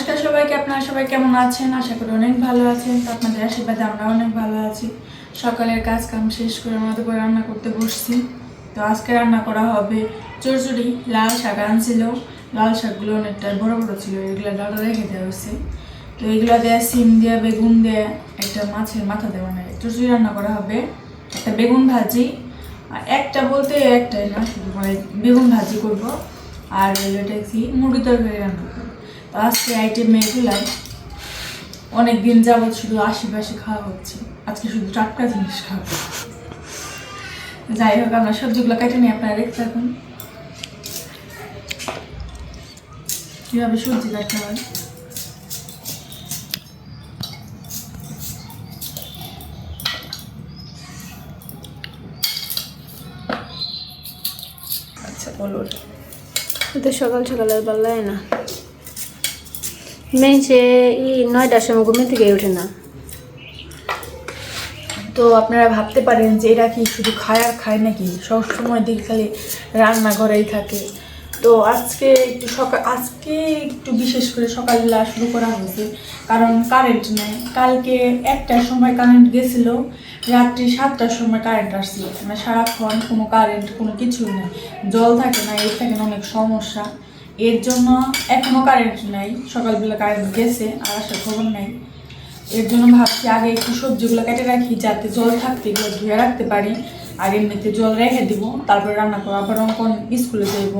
নমস্কার সবাইকে, আপনারা সবাই কেমন আছেন? আশা করি অনেক ভালো আছেন। তো আপনাদের আশীর্বাদে আমরা অনেক ভালো আছি। সকালের কাজ কাম শেষ করে আমাদের করে রান্না করতে বসছি। তো আজকে রান্না করা হবে চড়চড়ি লাল শাক আনছিল। লাল শাকগুলো অনেকটা বড় বড় ছিল, এগুলো ডাটা রেখে দেওয়া হয়েছে। তো এগুলো দেয়া সিম দেয়া, বেগুন দেয়া, একটা মাছের মাথা দেওয়া মানে চড়চড়ি রান্না করা হবে। একটা বেগুন ভাজি। আর একটা বলতে একটাই না, শুধু মানে বেগুন ভাজি করব। আর এটা কি মুরগি তরকারি রান্না করব। আজকে আইটেম এগুলাই অনেক দিন যাবৎ শুধু আশেপাশে খাওয়া হচ্ছে। আজকে শুধু টাটকা জিনিস খাওয়া যাই হোক, আমরা সবজিগুলো কেটে নিয়ে আপনারা দেখতে থাকুন। কীভাবে সবজি কাটতে হয়। আচ্ছা বলুন। তো সকাল সকালের বেলায় না। মেয়েছে এই নয়টার সময় ঘুমে থেকে ওঠে না। তো আপনারা ভাবতে পারেন যে এরা কি শুধু খায় আর খায় নাকি? সব সময় দিকে খালি রান্নাঘরেই থাকে। তো আজকে একটু সকাল আজকে একটু বিশেষ করে সকালবেলা শুরু করা হয়েছে। কারণ কারেন্ট নেই। কালকে একটার সময় কারেন্ট গেছিল, রাত্রি সাতটার সময় কারেন্ট আসছিল। মানে সারাক্ষণ কোনো কারেন্ট কোনো কিছুই নেই। জল থাকে না, এর থাকে না অনেক সমস্যা। এর জন্য এখনও কারেন্ট নেই। সকালবেলা কারেন্ট গেছে আর আসার খবর নেই। এর জন্য ভাবছি আগে একটু সবজিগুলো কেটে রাখি যাতে জল থাকতে এগুলো ধুয়ে রাখতে পারি। আর এমনিতে জল রেখে দিব তারপরে রান্না করব। আবার কোন স্কুলে যাইব।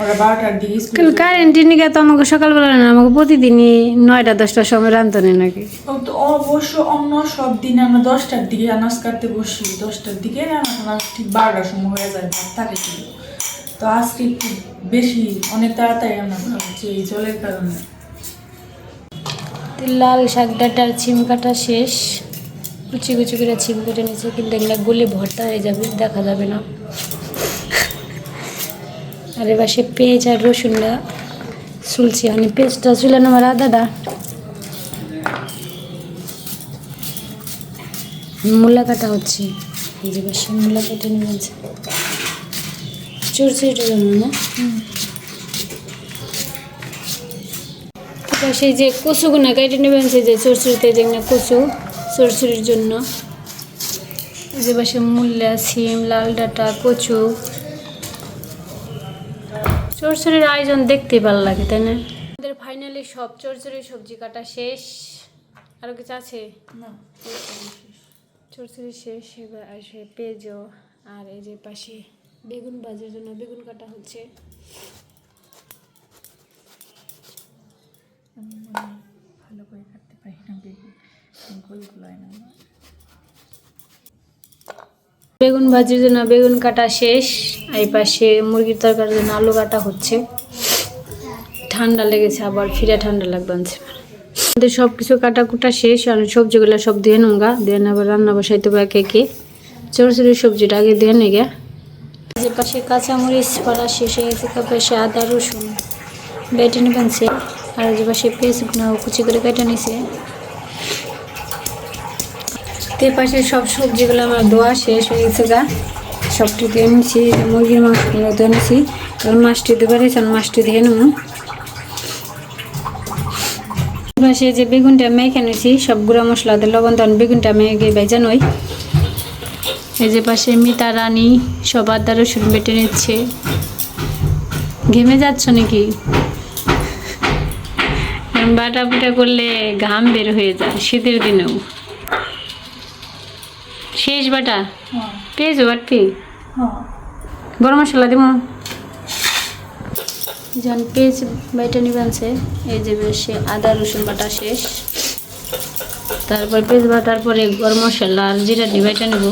ওরা বারোটার দিকে স্কুলে কারেন্টের নিকে তো আমাকে সকালবেলা না আমাকে প্রতিদিনই নয়টা দশটার সময় রান্ধনে নাকি? তো অবশ্য অন্য সব দিন আমরা দশটার দিকে আনাজ কাটতে বসি। দশটার দিকে রান্না ঠিক বারোটার সময় হয়ে যায় থাকে ছিল তো আজকে একটু বেশি, অনেক তাড়াতাড়ি রান্না হচ্ছে এই জলের কারণে। লাল শাক ডাটার ছিম কাটা শেষ। কুচি কুচি করে ছিম কেটে নিচ্ছে কিন্তু এগুলো গলে ভর্তা হয়ে যাবে, দেখা যাবে না। আর এবার সে পেঁয়াজ আর রসুনটা চুলছি মানে পেঁয়াজটা চুলে আমার আদাটা। মূলা কাটা হচ্ছে। এই যে সে মূলা কেটে নিয়েছে। চুরচুরিটা জন্য। না সেই যে কচুগুনা কেটে নেবেন সেই যে চরচুরিতে যেগুলো কচু চরচুরির জন্য। যে পাশে মূল্যা সিম লাল ডাঁটা কচু। চরচুরির আয়োজন দেখতে ভালো লাগে তাই না? আমাদের ফাইনালি সব চরচুরির সবজি কাটা শেষ। আরও কিছু আছে? না। চরচুরি শেষ। এবার আসে পেঁয়াজও আর এই যে পাশে বেগুন ভাজার জন্য বেগুন কাটা হচ্ছে। ভালো করে কাটতে পারি না বেগুন। হয় না। বেগুন ভাজির জন্য বেগুন কাটা শেষ। এই পাশে মুরগির তরকারির জন্য আলু কাটা হচ্ছে। ঠান্ডা লেগেছে আবার ফিরে ঠান্ডা লাগবে আনছে। আমাদের সব কিছু কাটা কুটা শেষ আর সবজিগুলো সব দিয়ে নোংা দিয়ে আবার রান্না বসাইতে পারে কে কে ছোটো ছোটো সবজিটা আগে দিয়ে নেগে যে পাশে কাঁচামরিচ শেষ হয়ে গেছে পাশে আদা, রসুন বেটে নেবেন সে। আর যে পাশে পেঁয়াজগুলো কুচি করে কেটে নিছে। তে পাশে সব সবজিগুলো আমার ধোয়া শেষ হয়ে গেছে গা। সবটি দিয়ে নিচ্ছি মুরগির মাংসগুলো ধুয়ে নিচ্ছি কারণ মাছটি দেবে রেখে মাছটি দিয়ে নেব। পাশে যে বেগুনটা মেখে নিয়েছি সব গুঁড়া মশলা দিয়ে লবণ তখন বেগুনটা মেখে ভেজা এই যে পাশে মিতা রানী সব আদা রসুন বেটে নিচ্ছে। ঘেমে যাচ্ছ নাকি? বাটা বুটা করলে ঘাম বের হয়ে যায় শীতের দিনেও। শেষ বাটা? হ্যাঁ। পেয়েছ বাটপি হ্যাঁ। গরম মশলা দিব যখন পেঁয়াজ বাইটা নিবানছে এই যে বেশ আদা রসুন বাটা শেষ। তারপর পেঁয়াজ বাটার পরে গরম মশলা আর জিরা বাইটা নেব।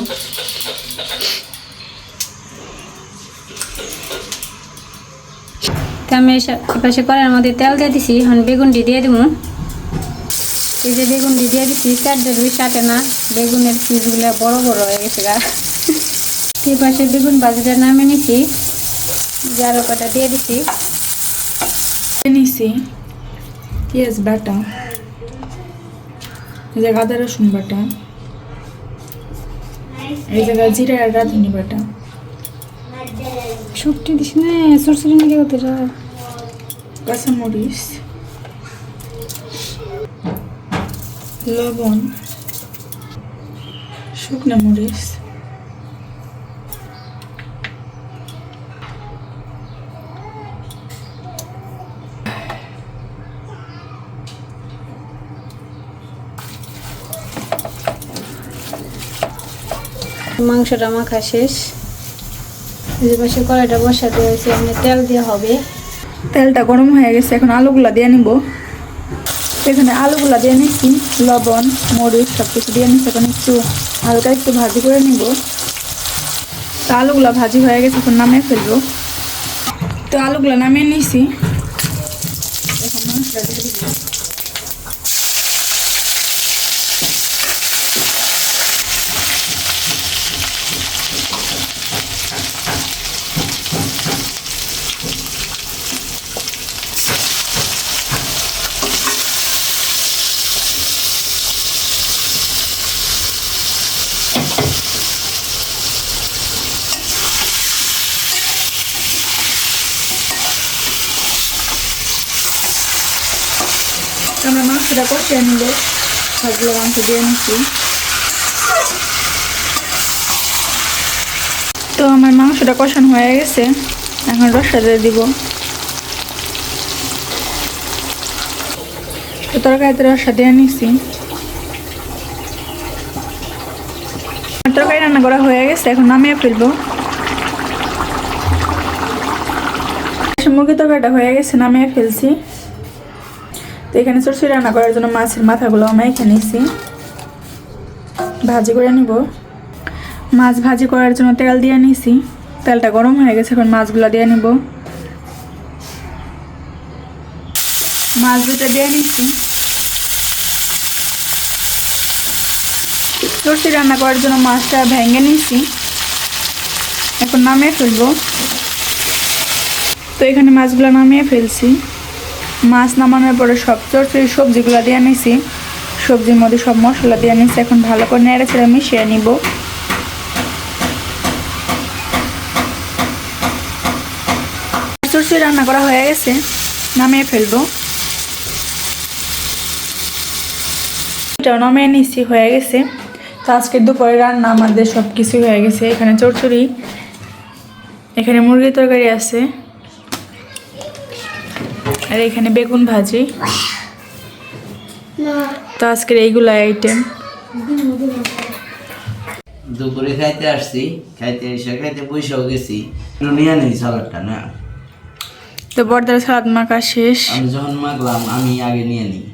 আমি এপাশে কড়াইয়ের মধ্যে তেল দিয়ে দিছি। এখন বেগুনটি দিয়ে দিব। এই যে বেগুনটি দিয়ে দিছি চারটে দুই চাটে না বেগুনের পিসগুলো বড় বড় হয়ে গেছে গা। পাশে বেগুন ভাজিটা নামে নিছি। জারো কাটা দিয়ে দিছি। নিছি পেঁয়াজ বাটা এই জায়গা আদা রসুন বাটা এই জায়গায় জিরা আর রাঁধুনি বাটা। সবটি দিস না সরসরি নাকি করতে কাঁচামরিচ লবণ শুকনো মরিচ মাংসটা মাখা শেষ। যে পাশে কড়াইটা বসাতে হয়েছে এখানে তেল দেওয়া হবে। তেলটা গরম হয়ে গেছে, এখন আলুগুলা দিয়ে নিব। এখানে আলুগুলা দিয়ে নিচ্ছি, লবণ, মরিচ সব কিছু দিয়ে নিচ্ছি, এখন একটু হালকা একটু ভাজি করে নিব। তো আলুগুলা ভাজি হয়ে গেছে, এখন নামিয়ে ফেলব। তো আলুগুলা নামিয়ে নিয়েছি এখন মাংসটা দিয়ে দিব মাংসটা কষিয়ে নিব সবগুলো মাংস দিয়ে নিচ্ছি। তো আমার মাংসটা কষানো হয়ে গেছে। এখন দিয়ে দিব। তরকারিতে রসটা দিয়ে আমার তরকারি রান্না করা হয়ে গেছে, এখন নামিয়ে ফেলব। মুরগি তরকারিটা হয়ে গেছে, নামিয়ে ফেলছি। তো এখানে চরচড়ি রান্না করার জন্য মাছের মাথাগুলো আমি এখানে নিয়েছি ভাজি করে নিব। মাছ ভাজি করার জন্য তেল দিয়ে নিয়েছি তেলটা গরম হয়ে গেছে, এখন মাছগুলো দিয়ে নিব। মাছ দুটো দিয়ে নিচ্ছি চরচড়ি রান্না করার জন্য মাছটা ভেঙে নিয়েছি এখন নামিয়ে ফেলব। তো এখানে মাছগুলো নামিয়ে ফেলছি। মাছ নামানোর পরে সব চরচড়ি সবজিগুলো দিয়ে নিছি সবজির মধ্যে সব মশলা দিয়ে নিছি এখন ভালো করে নেড়ে ছেড়ে মিশিয়ে নিব। চরচড়ি রান্না করা হয়ে গেছে। নামিয়ে ফেলব। নামিয়ে নিছি, হয়ে গেছে। তো আজকে দুপুরে রান্না আমাদের সব কিছু হয়ে গেছে। এখানে চরচড়ি এখানে মুরগির তরকারি আছে। আর এখানে বেগুন ভাজি। তো আজকের এইগুলো আইটেম দুপুরে খাইতে আসছি খাইতে এসে খাইতে বসেও গেছি। নিয়ে নিই সালাডটা না? তো বর্দার সালাদ মাখা শেষ। আমি যখন মাখলাম আমি আগে নিয়ে নিই।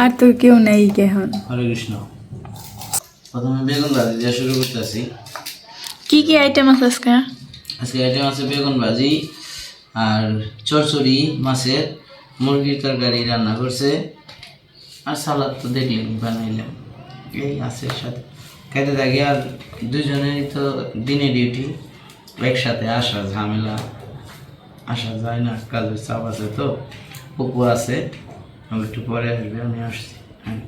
আর তো কেউ নেই কেহন হরে কৃষ্ণ। প্রথমে বেগুন ভাজি দিয়ে শুরু করতেছি। কি কি আইটেম আছে আজকে? আজকে আইটেম আছে বেগুন ভাজি আর চরচড়ি মাছের মুরগির তরকারি রান্না করছে। আর সালাদ তো দেখলেন বানাইলাম। এই আছে সাথে। খাইতে থাকি আর দুজনেরই তো দিনে ডিউটি একসাথে আসা ঝামেলা। আসা যায় না কাজের চাপ আছে তো। পুকুর আছে আমি একটু পরে আসবে আমি আসছি। হ্যাঁ।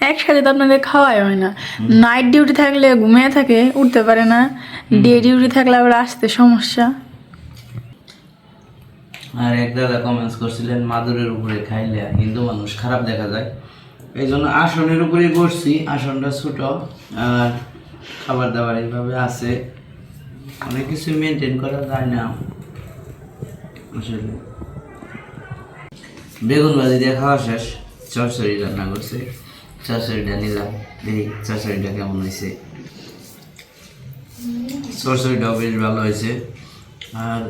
একসাথে তো আপনাদের খাওয়াই হয় না। নাইট ডিউটি থাকলে ঘুমিয়ে থাকে উঠতে পারে না। ডে ডিউটি থাকলে আবার আসতে সমস্যা। আর এক দাদা কমেন্টস করছিলেন, মাদুরের উপরে খাইলে হিন্দু মানুষ খারাপ দেখা যায়। এই জন্য আসনের উপরেই বসছি, আসনটা ছোট আর খাবার দাবার এইভাবে আছে। অনেক কিছু মেনটেন করা যায় না। বেগুন ভাজি দিয়ে খাওয়া শেষ চরচড়ি রান্না করছে। চরচড়িটা নিলাম, দেখি চরচড়িটা কেমন হয়েছে। চরচড়িটাও বেশ ভালো হয়েছে। আর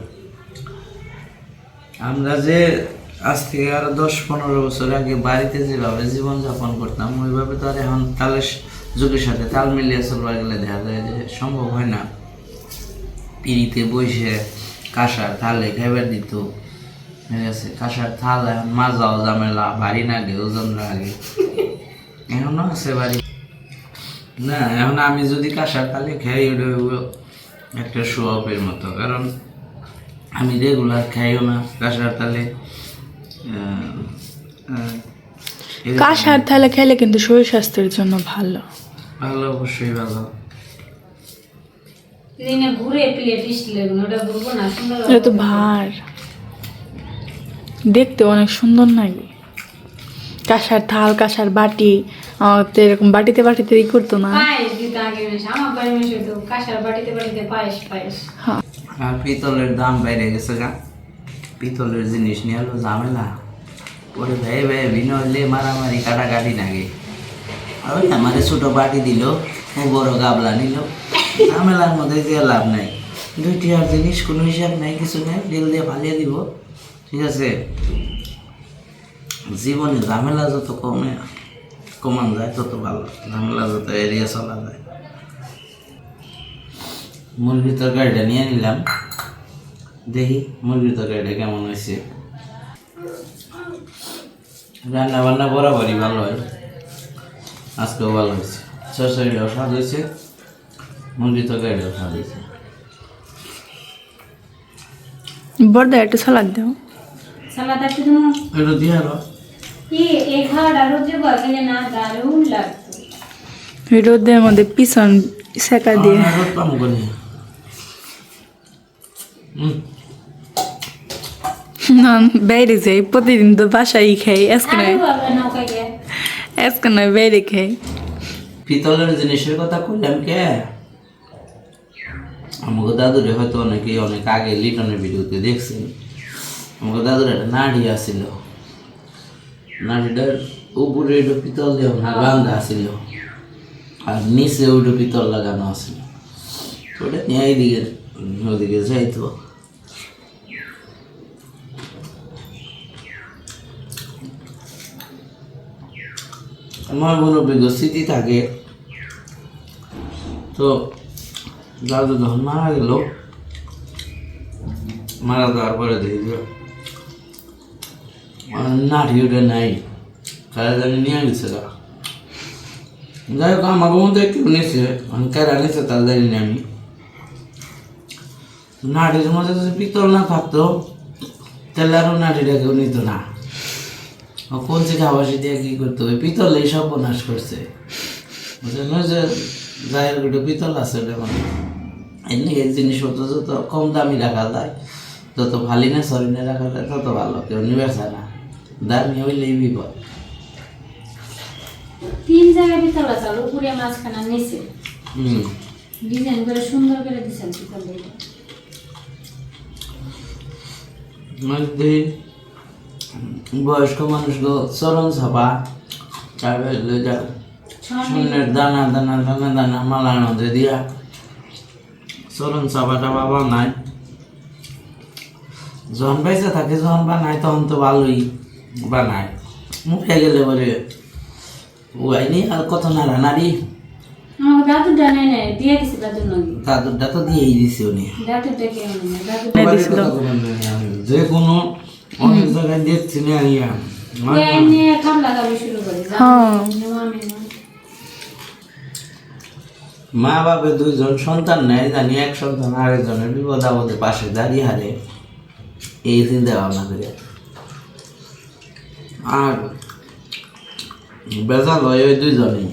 আমরা যে আজ থেকে আরও দশ পনেরো বছর আগে বাড়িতে যেভাবে জীবনযাপন করতাম, ওইভাবে তো আর এখন তালের যুগের সাথে তাল মিলিয়ে চলবার গেলে দেখা যায় যে সম্ভব হয় না। পিড়িতে বসে কাঁসার থালে খাইবার দিত। ঠিক আছে, কাঁসার থাল এখন মাজাও ঝামেলা, বাড়ি না আগে ওজন আগে এখনও আছে বাড়ি। না, এখন আমি যদি কাঁসার থালে খাই, ওটা একটা শো অফের মতো। কারণ আমি রেগুলার খাইও না কাঁসার তালে কাঁসার থালে খেলে কিন্তু শরীর স্বাস্থ্যের জন্য ভালো। ভালো অবশ্যই ভালো। দিনে ঘুরে প্লেট স্টিলের ওটা ঘুরবো না সুন্দর এটা তো ভার। দেখতে অনেক সুন্দর লাগে কাঁসার থাল কাঁসার বাটি আমার তো এরকম বাটিতে বাটিতে ই করতো না? পায়েস দিতে আগে আমার বাড়ি কাঁসার বাটিতে বাটিতে পায়েস পায়েস। হ্যাঁ। আর পিতলের দাম বাইরে গেছে গা। পিতলের জিনিস নিয়ে হলো ঝামেলা। পরে ভাই ভাই ভিন্ন হলে মারামারি কাটাকাটি আর ওই আমারে ছোটো বাটি দিল, ও বড় গাবলা নিল। ঝামেলার মধ্যে দিয়ে লাভ নাই। দুইটি আর জিনিস, কোনো হিসাব নাই, কিছু নাই তেল দিয়ে ফালিয়ে দিব। ঠিক আছে? জীবনে ঝামেলা যত কমে কমান যায়, তত ভালো। ঝামেলা যত এড়িয়ে চলা যায়। মুরগির তরকারিটা নিয়ে নিলাম। দেখি মুরগির তরকারিটা কেমন হয়েছে। রান্না বান্না বরাবরই ভালো হয়। আজকেও ভালো হয়েছে। সরষারিটাও স্বাদ হয়েছে। মুরগির তরকারিটাও স্বাদ হয়েছে। বড়দা একটু সালাদ দাও। সালাদ একটু তোমার একটু দিয়ে ওই রোদের মধ্যে পিছন সেকা দিয়ে রোদ পাম করি হুম না বাইরে যাই প্রতিদিন তো বাসায় খাই আজকে নয়। আজকে নয় বাইরে খাই। পিতলের জিনিসের কথা কইলাম কে? আমাকে দাদুরে হয়তো অনেকে অনেক আগে লিটনের ভিডিওতে দেখছেন। আমাকে দাদুর একটা নাড়ি আসিল নাড়িটার উপরে একটু পিতল দিয়ে বান্ধা আসিল আর নিচে ওইটা পিতল লাগানো আসিল ওটা নিয়ে এইদিকে ওদিকে যাইতো। আমার মুরব্বী স্মৃতি থাকে। তো দাদু যখন মারা গেল, মারা যাওয়ার পরে দেখি যে আমার নাঠি ওটা নাই, কারা জানি নিয়ে গেছে গা। যাই হোক আমাকে মধ্যে কেউ নিয়েছে কারা নিয়েছে তার জানি না আমি। নাটির মধ্যে যদি পিতল না থাকতো, তাহলে আরও নাটিটা কেউ নিত না। কোন শিখা বাসি দিয়ে কি করতে হবে? পিতল এই সব নাশ করছে। বুঝলেন যে হোক একটু পিতল আছে ওটা মানে এমনি এই জিনিসপত্র যত কম দামি রাখা যায় যত ভালি না সরি না রাখা যায় তত ভালো। কেউ নিবে না। দামি হইলেই বিপদ। তিন জায়গায় পিতল আছে উপরে মাঝখানে নিচে। হুম। ডিজাইন করে সুন্দর করে দিছেন পিতল দিয়ে। মধ্যে বয়স্ক মানুষগুলো চরণ ছাপা তারপরে শূন্যের দানা দানা দানা দানা মালার মধ্যে দিয়া। চরণ চাপাটা বাবা নাই। যখন পয়সা থাকে যখন বানায় তখন তো ভালোই বানায় মুখে গেলে বলে ওয়াইনি আর কত নাড়া নাড়ি দাদুরটা তো দিয়েই দিছে উনি। নেই যে কোনো অনেক জায়গায় দেখছি না ইয়া হ্যাঁ। আমি মা বাবা দুইজন সন্তান নেয় জানি এক সন্তান আরেকজনের বিপদ আপদে পাশে দাঁড়িয়ে হারে এই চিন্তা ভাবনা করে আর বেজাল হয় ওই দুইজনেই।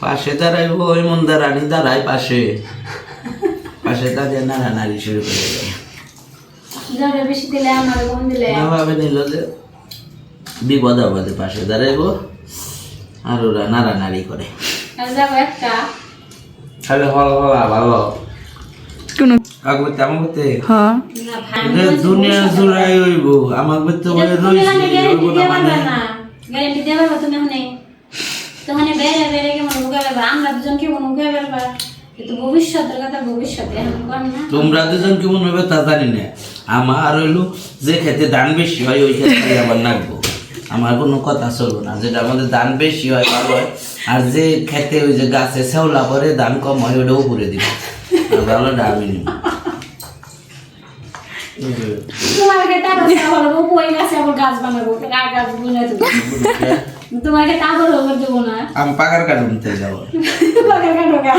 পাশে দাঁড়াইব ওই মন দাঁড়ানি দাঁড়ায় পাশে। পাশে দাঁড়িয়ে নাড়ানাড়ি শুরু করে দেয়। জ্বরে বেশি দিলে আমার কম দিলে? মা ভাবে নিল যে বিপদ আপদে পাশে দাঁড়াইব আর ওরা নাড়ানাড়ি করে। যাব একটা। খালি হল হলা ভালো। কোনো আগবে তেমন করতে হ্যাঁ দুনিয়া জুড়াই হইব। আমার ভিতরে বলে রইছে হইব না মানে গ্যারেন্টি দেবে তুমি হনে তখন বেড়ে বেড়ে কেমন উগে আমরা দুজন কেমন বেড়বা কিন্তু ভবিষ্যতের কথা ভবিষ্যতে এখন কর না। তোমরা দুজন কেমন হবে তা জানি না। আমার হইল যে খেতে দান বেশি হয় ওই ক্ষেত্রে আবার নাকবো। আমার কোনো কথা চলবো না। যেটা আমাদের দান বেশি হয় ভালো হয়। আর যে খেতে ওই যে গাছে শেওলা করে দান কম হয় ওটা উপরে দিব। আর ভালোটা আমি নিব। তোমাকে তার বলব বই গাছে আবার গাছ বানাবো। আর গাছ বুনে দেবো তোমাকে তা দেবো না। আমি পাকার উঠতে যাব। তোমাকে কেন গা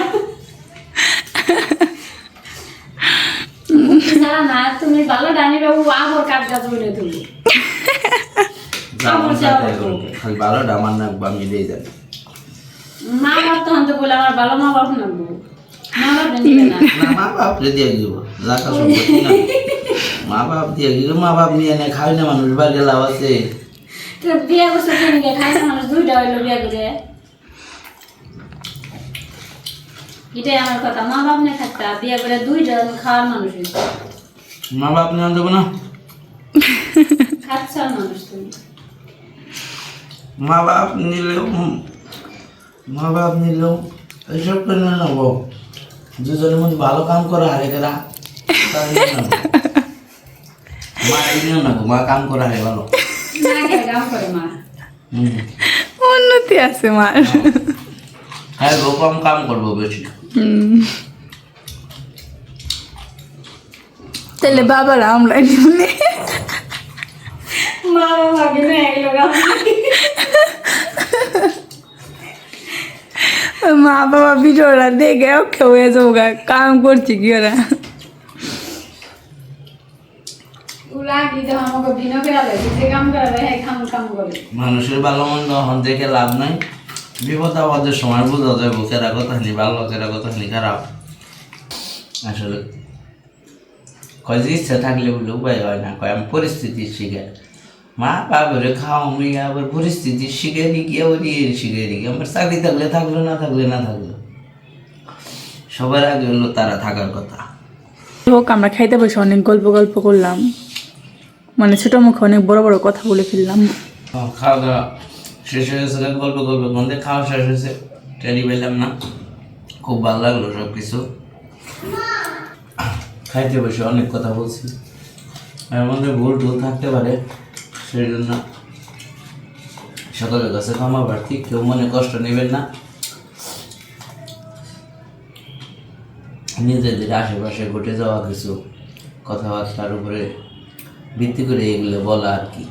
না না তুমি ভালো ডানি বাবু আবার বুনে দেবো আমার সাথে খালি ভালোটা আমার নাকবো আমি দিয়ে যাব। মা বাপ তো বলে আমার ভালো মা বাপ মা না। না মা বাপ দিয়ে দিব। জাকা সম্পত্তি না। মা বাপ দিয়ে দিব মা বাপ নিয়ে নে খাই না মানুষ বাড়ি লাভ আছে। তো বিয়ে করছে তিনকে খাই না মানুষ দুইটা হইল বিয়ে করে। এটাই আমার কথা। মা বাপ না থাকতা বিয়ে করে দুইটা খাওয়ার মানুষ। মা বাপ না? দেবো না খাচ্ছার মা বাপ নিলেও মা বাপ নিলেও এইসব করে নেব? দুজনের মধ্যে ভালো কাম করে হারে কেরা? তাই নিয়ে নেব। মা মা কাম করে হারে ভালো। না খেয়ে কাম করে মা। হুম। উন্নতি আছে মার। হ্যাঁ গো কম কাম করব বেশি। হুম। তাহলে বাবার, আমরা নিমনে মা বাবা কিনে মা বাবা ভিডিওটা দেখে ওকে হয়ে যাব কাম করছি কি ওরা? মানুষের ভালো মন্দ হন দেখে লাভ নাই। বিপদ আপদের সময় বোঝা যায় কেরা কথা নি ভালো কেরা কথা নি খারাপ। আসলে কয় যে ইচ্ছা থাকলে বলে উপায় হয় না কয় আমি পরিস্থিতি শিখে। মা বাবরে খাও আমি আবার পরিস্থিতি শিখে দিই কি আবার ইয়ে শিখে দিই আমার চাকরি থাকলে থাকল না থাকলে না থাকল। সবার আগে হলো তারা থাকার কথা। হোক আমরা খাইতে বসে অনেক গল্প গল্প করলাম। মানে ছোট মুখে অনেক বড় বড় কথা বলে ফেললাম। খাওয়া দাওয়া শেষ হয়ে গেছে গল্প গল্প মধ্যে খাওয়া শেষ হয়েছে। টেরি পেলাম না। খুব ভালো লাগল সব কিছু খাইতে বসে অনেক কথা বলছি। এর মধ্যে ভুল টুল থাকতে পারে সেই জন্য সকলের কাছে ক্ষমা প্রার্থী, কেউ মনে কষ্ট নেবেন না। নিজেদের আশেপাশে ঘটে যাওয়া কিছু কথাবার্তার উপরে ভিত্তি করে এগুলো বলা আর কি।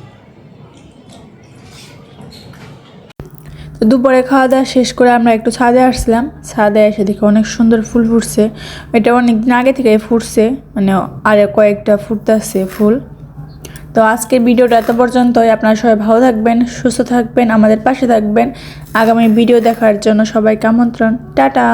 তো দুপুরে খাওয়া দাওয়া শেষ করে আমরা একটু ছাদে আসলাম ছাদে এসে দেখি অনেক সুন্দর ফুল ফুটছে। এটা অনেক দিন আগে থেকে ফুটছে। মানে আরে কয়েকটা ফুটতেছে ফুল। তো আজকের ভিডিওটা এত পর্যন্তই। আপনারা সবাই ভালো থাকবেন, সুস্থ থাকবেন, আমাদের পাশে থাকবেন। আগামী ভিডিও দেখার জন্য সবাইকে আমন্ত্রণ। টাটা!